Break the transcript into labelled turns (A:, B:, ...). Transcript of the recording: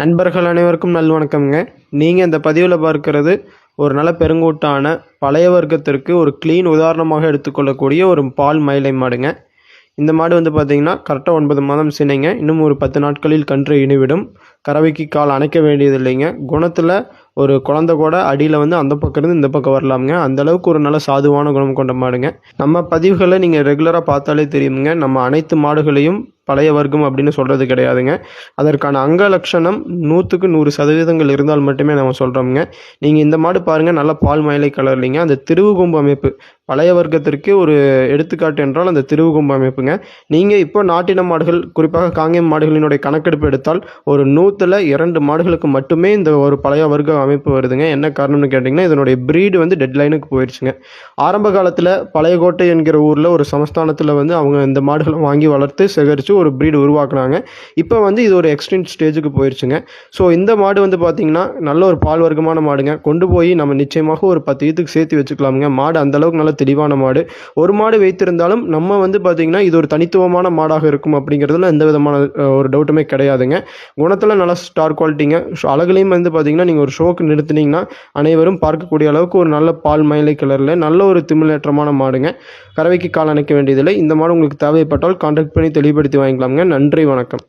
A: நண்பர்கள் அனைவருக்கும் நல்வணக்கம்ங்க நீங்கள் இந்த பதிவில் பார்க்கறது ஒரு நல்ல பெருங்கூட்டான பழைய வர்க்கத்திற்கு ஒரு க்ளீன் உதாரணமாக எடுத்துக்கொள்ளக்கூடிய ஒரு பால் மயிலை மாடுங்க. இந்த மாடு வந்து பார்த்தீங்கன்னா கரெக்டாக ஒன்பது மாதம் சினைங்க. இன்னும் ஒரு பத்து நாட்களில் கன்று இனிவிடும். கறவைக்கு கால் அணைக்க வேண்டியது இல்லைங்க குணத்தில் ஒரு குழந்தை கூட அடியில் வந்து அந்த பக்கம் இருந்து இந்த பக்கம் வரலாமுங்க. அந்த அளவுக்கு ஒரு நல்ல சாதுவான குணம் கொண்ட மாடுங்க. நம்ம பதிவுகளை நீங்கள் ரெகுலராக பார்த்தாலே தெரியுங்க நம்ம அனைத்து மாடுகளையும் பழைய வர்க்கம் அப்படின்னு சொல்கிறது கிடையாதுங்க. அதற்கான அங்க லட்சணம் நூற்றுக்கு நூறு சதவீதங்கள் இருந்தால் மட்டுமே நம்ம சொல்கிறோமுங்க நீங்கள் இந்த மாடு பாருங்கள் நல்ல பால் மயிலை கலர்லிங்க. அந்த திருவுகொம்பு அமைப்பு பழைய வர்க்கத்திற்கு ஒரு எடுத்துக்காட்டு என்றால் அந்த திருவுகொம்பு அமைப்புங்க. நீங்கள் இப்போ நாட்டின மாடுகள் குறிப்பாக காங்கேயம் மாடுகளினுடைய கணக்கெடுப்பு எடுத்தால் ஒரு நூற்றில் இரண்டு மாடுகளுக்கு மட்டுமே இந்த ஒரு பழைய வர்க்க அமைப்பு வருதுங்க. என்ன காரணம்னு கேட்டிங்கன்னா இதனுடைய ப்ரீடு வந்து டெட்லைனுக்கு போயிடுச்சுங்க. ஆரம்ப காலத்தில் பழையகோட்டை என்கிற ஊரில் ஒரு சமஸ்தானத்தில் வந்து அவங்க இந்த மாடுகளை வாங்கி வளர்த்து சேகரித்து ஒரு ப்ரீடு உருவாக்குனாங்க. இப்போ வந்து இது ஒரு எக்ஸ்டென்ட் ஸ்டேஜுக்கு போயிடுச்சுங்க. ஸோ இந்த மாடு வந்து பார்த்திங்கன்னா நல்ல ஒரு பால் வர்க்கமான மாடுங்க. கொண்டு போய் நம்ம நிச்சயமாக ஒரு பத்து ஈத்துக்கு சேர்த்து வச்சுக்கலாமுங்க. மாடு அந்தளவுக்கு நல்லா நல்ல தெளிவான மாடு. ஒரு மாடு வைத்திருந்தாலும் நம்ம வந்து பார்த்திங்கன்னா இது ஒரு தனித்துவமான மாடாக இருக்கும் அப்படிங்கிறதுல எந்த விதமான ஒரு டவுட்டுமே கிடையாதுங்க. குணத்தில் நல்ல ஸ்டார் குவாலிட்டிங்க ஸோ அழகுலையும் வந்து பார்த்திங்கன்னா நீங்கள் ஒரு ஷோக்கு நிறுத்துனீங்கன்னா அனைவரும் பார்க்கக்கூடிய அளவுக்கு ஒரு நல்ல பால் மயிலை கலரில் நல்ல ஒரு திமிழேற்றமான மாடுங்க. கறவைக்கு கால் அணைக்க வேண்டியதில்லை. இந்த மாடு உங்களுக்கு தேவைப்பட்டால் கான்டாக்ட் பண்ணி தெளிவுபடுத்தி வாங்கிக்கலாமுங்க. நன்றி வணக்கம்.